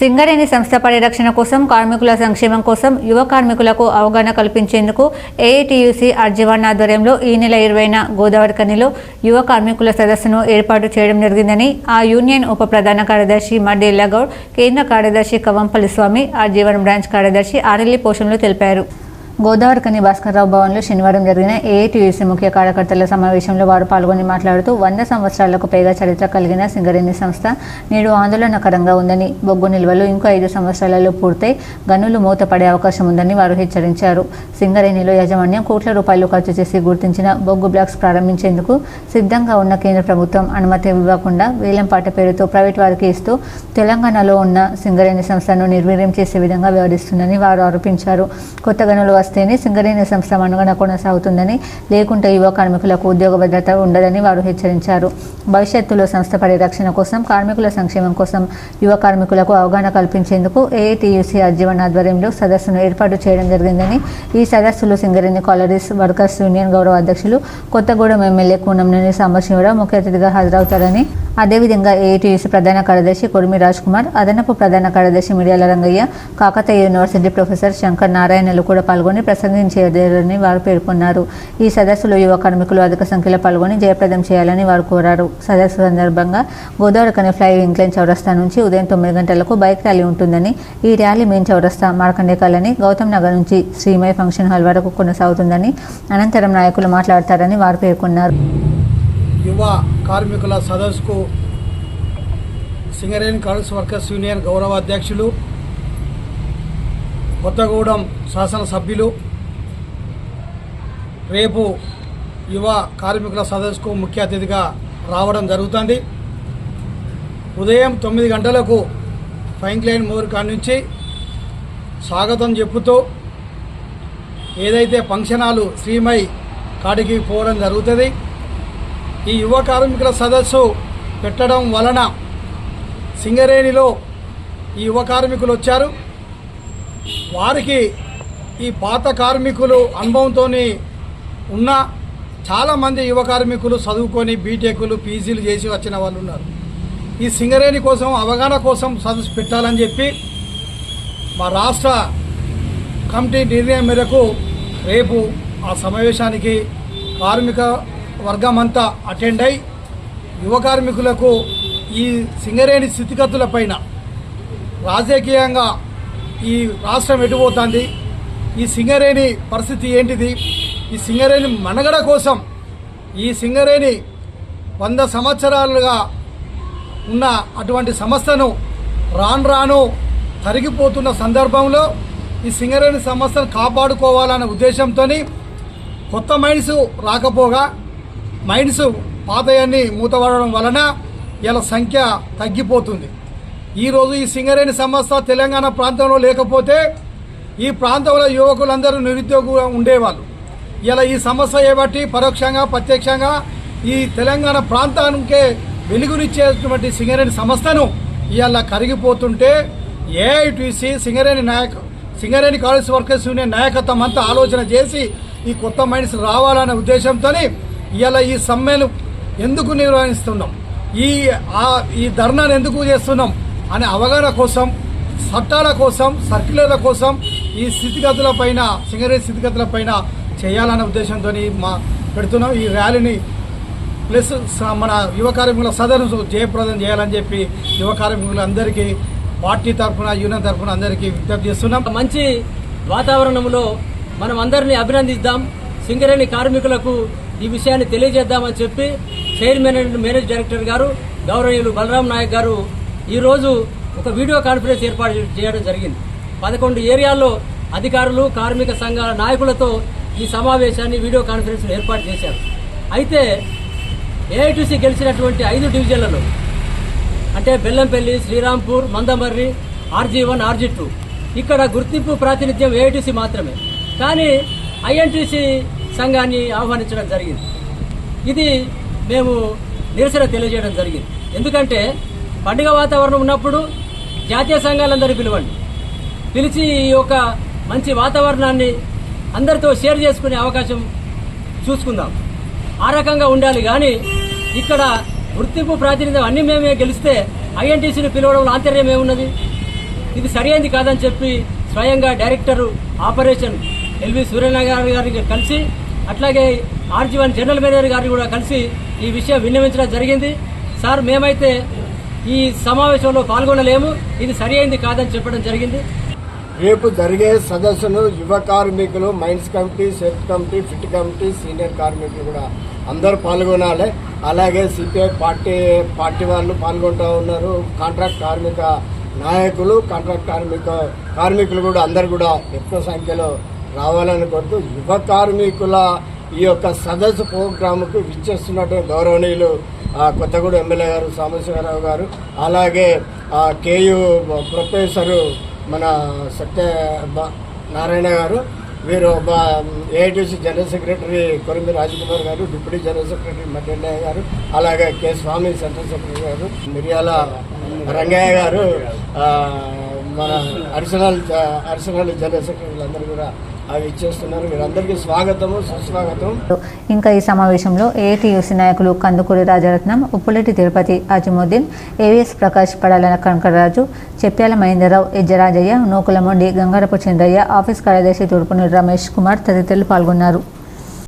సింగరేణి సంస్థ పరిరక్షణ కోసం కార్మికుల సంక్షేమం కోసం యువ కార్మికులకు అవగాహన కల్పించేందుకు ఏఐటియుసి అర్జీవన్ ఆధ్వర్యంలో ఈ నెల ఇరవైన గోదావరి కనిలో యువ కార్మికుల సదస్సును ఏర్పాటు చేయడం జరిగిందని ఆ యూనియన్ ఉప ప్రధాన కార్యదర్శి మడ్డేళ్ళ గౌడ్ కేంద్ర కార్యదర్శి కవంపల్లి స్వామి అర్జీవన్ బ్రాంచ్ కార్యదర్శి ఆరెల్లి పోషణలు తెలిపారు. గోదావరి కని భాస్కర్రావు భవన్లో శనివారం జరిగిన ఏఐటీయూసీ ముఖ్య కార్యకర్తల సమావేశంలో వారు పాల్గొని మాట్లాడుతూ వంద సంవత్సరాలకు పైగా చరిత్ర కలిగిన సింగరేణి సంస్థ నేడు ఆందోళనకరంగా ఉందని బొగ్గు నిల్వలు ఇంకో ఐదు సంవత్సరాలలో పూర్తయి గనులు మూతపడే అవకాశం ఉందని వారు హెచ్చరించారు. సింగరేణిలో యాజమాన్యం కోట్ల రూపాయలు ఖర్చు చేసి గుర్తించిన బొగ్గు బ్లాక్స్ ప్రారంభించేందుకు సిద్ధంగా ఉన్న కేంద్ర ప్రభుత్వం అనుమతి ఇవ్వకుండా వేలంపాట పేరుతో ప్రైవేట్ వారికి ఇస్తూ తెలంగాణలో ఉన్న సింగరేణి సంస్థను నిర్వీర్యం చేసే విధంగా వ్యవహరిస్తుందని వారు ఆరోపించారు. కొత్త గనులు వస్తేనే సింగరేణి సంస్థ మనుగడ కొనసాగుతుందని లేకుంటే యువ కార్మికులకు ఉద్యోగ భద్రత ఉండదని వారు హెచ్చరించారు. భవిష్యత్తులో సంస్థ పరిరక్షణ కోసం కార్మికుల సంక్షేమం కోసం యువ కార్మికులకు అవగాహన కల్పించేందుకు ఏఐటీయూసీ అర్జీవన్ ఆధ్వర్యంలో సదస్సును ఏర్పాటు చేయడం జరిగిందని ఈ సదస్సులో సింగరేణి కాలరీస్ వర్కర్స్ యూనియన్ గౌరవ అధ్యక్షులు కొత్తగూడెం ఎమ్మెల్యే కూనంనేని సాంబశివరావు ముఖ్య అతిథిగా హాజరవుతారని అదేవిధంగా ఏటీయూసీ ప్రధాన కార్యదర్శి కొడిమి రాజ్ కుమార్ అదనపు ప్రధాన కార్యదర్శి మిడియాల రంగయ్య కాకతీయ యూనివర్సిటీ ప్రొఫెసర్ శంకర్ నారాయణలు కూడా పాల్గొని ప్రసంగించేదని వారు పేర్కొన్నారు. ఈ సదస్సులో యువ కార్మికులు అధిక సంఖ్యలో పాల్గొని జయప్రదం చేయాలని వారు కోరారు. సదస్సు సందర్భంగా గోదావరి కని ఫ్లై ఇంక్లైన్ చౌరస్తా నుంచి ఉదయం తొమ్మిది గంటలకు బైక్ ర్యాలీ ఉంటుందని ఈ ర్యాలీ మెయిన్ చౌరస్తా మార్కండే కాలనీ గౌతమ్ నగర్ నుంచి శ్రీమయ ఫంక్షన్ హాల్ వరకు కొనసాగుతుందని అనంతరం నాయకులు మాట్లాడతారని వారు పేర్కొన్నారు. యువ కార్మికుల సదస్సుకు సింగరేణి కాంగ్రెస్ వర్కర్స్ యూనియన్ గౌరవ అధ్యక్షులు కొత్తగూడెం శాసనసభ్యులు రేపు యువ కార్మికుల సదస్సుకు ముఖ్య అతిథిగా రావడం జరుగుతుంది. ఉదయం తొమ్మిది గంటలకు ఫైన్ క్లైన్ మోర్ నుంచి స్వాగతం చెప్పుతూ ఏదైతే ఫంక్షన్ హాలు శ్రీమై కాడికి పోవడం జరుగుతుంది. ఈ యువ కార్మికుల సదస్సు పెట్టడం వలన సింగరేణిలో ఈ యువ కార్మికులు వచ్చారు. వారికి ఈ పాత కార్మికులు అనుభవంతో ఉన్న చాలామంది యువ కార్మికులు చదువుకొని బీటెక్లు పీజీలు చేసి వచ్చిన వాళ్ళు ఉన్నారు. ఈ సింగరేణి కోసం అవగాహన కోసం సదస్సు పెట్టాలని చెప్పి మా రాష్ట్ర కమిటీ నిర్ణయం మేరకు రేపు ఆ సమావేశానికి కార్మిక వర్గం అంతా అటెండ్ అయి యువ కార్మికులకు ఈ సింగరేణి స్థితిగతులపైన రాజకీయంగా ఈ రాష్ట్రం ఎటుపోతుంది? ఈ సింగరేణి పరిస్థితి ఏంటిది? ఈ సింగరేణి మనగడ కోసం ఈ సింగరేణి వంద సంవత్సరాలుగా ఉన్న అటువంటి సంస్థను రాను రాను తరిగిపోతున్న సందర్భంలో ఈ సింగరేణి సంస్థను కాపాడుకోవాలనే ఉద్దేశంతో కొత్త మైన్స్ రాకపోగా మైన్స్ పాతయాన్ని మూతపడడం వలన ఇలా సంఖ్య తగ్గిపోతుంది. ఈరోజు ఈ సింగరేణి సంస్థ తెలంగాణ ప్రాంతంలో లేకపోతే ఈ ప్రాంతంలో యువకులందరూ నిరుద్యోగంగా ఉండేవాళ్ళు. ఇలా ఈ సమస్య ఏబట్టి పరోక్షంగా ప్రత్యక్షంగా ఈ తెలంగాణ ప్రాంతానికే వెలుగునిచ్చేటువంటి సింగరేణి సంస్థను ఇలా కరిగిపోతుంటే ఏఐటీసీ సింగరేణి నాయక సింగరేణి కాలేజ్ వర్కర్స్ యూనియన్ నాయకత్వం అంతా ఆలోచన చేసి ఈ కొత్త మైండ్స్ రావాలనే ఉద్దేశంతో ఇలా ఈ సమ్మెను ఎందుకు నిర్వహిస్తున్నాం? ఈ ఈ ధర్నాను ఎందుకు చేస్తున్నాం? అనే అవగాహన కోసం చట్టాల కోసం సర్క్యులర్ల కోసం ఈ స్థితిగతుల పైన సింగరేణి స్థితిగతుల పైన చేయాలనే ఉద్దేశంతో మా పెడుతున్నాం. ఈ ర్యాలీని ప్లస్ మన యువ కార్మికుల సదరు జయప్రదం చేయాలని చెప్పి యువ కార్మికులందరికీ పార్టీ తరఫున యూనియన్ తరఫున అందరికీ విజ్ఞప్తి చేస్తున్నాం. మంచి వాతావరణంలో మనం అందరినీ అభినందిద్దాం. సింగరేణి కార్మికులకు ఈ విషయాన్ని తెలియజేద్దామని చెప్పి చైర్మన్ అండ్ మేనేజ్ డైరెక్టర్ గారు గౌరవీయులు బలరాం నాయక్ గారు ఈరోజు ఒక వీడియో కాన్ఫరెన్స్ ఏర్పాటు చేయడం జరిగింది. పదకొండు ఏరియాల్లో అధికారులు కార్మిక సంఘాల నాయకులతో ఈ సమావేశాన్ని వీడియో కాన్ఫరెన్స్ ఏర్పాటు చేశారు. అయితే ఏఐటీసీ గెలిచినటువంటి ఐదు డివిజన్లలో అంటే Bellampalli Srirampur Mandamarri RG one RG two. ఇక్కడ గుర్తింపు ప్రాతినిధ్యం ఏఐటీసీ మాత్రమే. కానీ ఐఎన్టీసీ సంఘాన్ని ఆహ్వానించడం జరిగింది. ఇది మేము నిరసన తెలియజేయడం జరిగింది. ఎందుకంటే పండుగ వాతావరణం ఉన్నప్పుడు జాతీయ సంఘాలందరూ పిలవండి. పిలిచి ఈ యొక్క మంచి వాతావరణాన్ని అందరితో షేర్ చేసుకునే అవకాశం చూసుకుందాం. ఆ రకంగా ఉండాలి కానీ ఇక్కడ గుర్తింపు ప్రాతినిధ్యం అన్ని మేమే గెలిస్తే ఐఎన్టీసీని పిలవడంలో ఆంతర్యం ఏమున్నది? ఇది సరైనది కాదని చెప్పి స్వయంగా డైరెక్టర్ ఆపరేషన్ ఎల్వి సూర్యనారాయణ గారిని కలిసి అట్లాగే ఆర్జీవన్ జనరల్ మేనేజర్ గారిని కూడా కలిసి ఈ విషయం విన్నవించడం జరిగింది. సార్ మేమైతే ఈ సమావేశంలో పాల్గొనలేము. ఇది సరి అయింది కాదని చెప్పడం జరిగింది. రేపు జరిగే సదస్సును యువ కార్మికులు మైన్స్ కమిటీ సెఫ్ కమిటీ ఫిట్ కమిటీ సీనియర్ కార్మికులు కూడా అందరూ పాల్గొనాలి. అలాగే సిపిఐ పార్టీ పార్టీ వాళ్ళు పాల్గొంటూ ఉన్నారు. కాంట్రాక్ట్ కార్మిక నాయకులు కాంట్రాక్ట్ కార్మిక కార్మికులు కూడా అందరు కూడా ఎక్కువ సంఖ్యలో రావాలని కోరుతూ యువ కార్మికుల ఈ యొక్క సదస్సు ప్రోగ్రాంకు విచ్చేస్తున్నట్టు గౌరవనీయులు ఆ, కొత్తగూడెం ఎమ్మెల్యే గారు సాంబశివరావు గారు అలాగే కేయు ప్రొఫెసరు మన సత్య బ- నారాయణ గారు వీరు ఏఐటీసీ జనరల్ సెక్రటరీ కొరింది రాజకుమార్ గారు డిప్యూటీ జనరల్ సెక్రటరీ మధ్యన్నయ్య గారు అలాగే కె స్వామి సెంట్రల్ సెక్రటరీ గారు మిర్యాల రంగయ్య గారు మన అడిషనల్ జ- జనరల్ సెక్రటరీలు అందరూ కూడా అవి ఇచ్చేస్తున్నారు. మీరందరికీ స్వాగతము సుస్వాగతం. ఇంకా ఈ సమావేశంలో ఏటీయూసీ నాయకులు కందుకూరి రాజరత్నం ఉప్పులెట్టి తిరుపతి అజిముద్దీన్ ఏవిఎస్ ప్రకాష్ పడాల కనకరాజు చెప్పాల మహేందర్రావు ఎజ్జరాజయ్య నూకులమొండి గంగారపు చంద్రయ్య ఆఫీస్ కార్యదర్శి తూర్పుని రమేష్ కుమార్ తదితరులు పాల్గొన్నారు.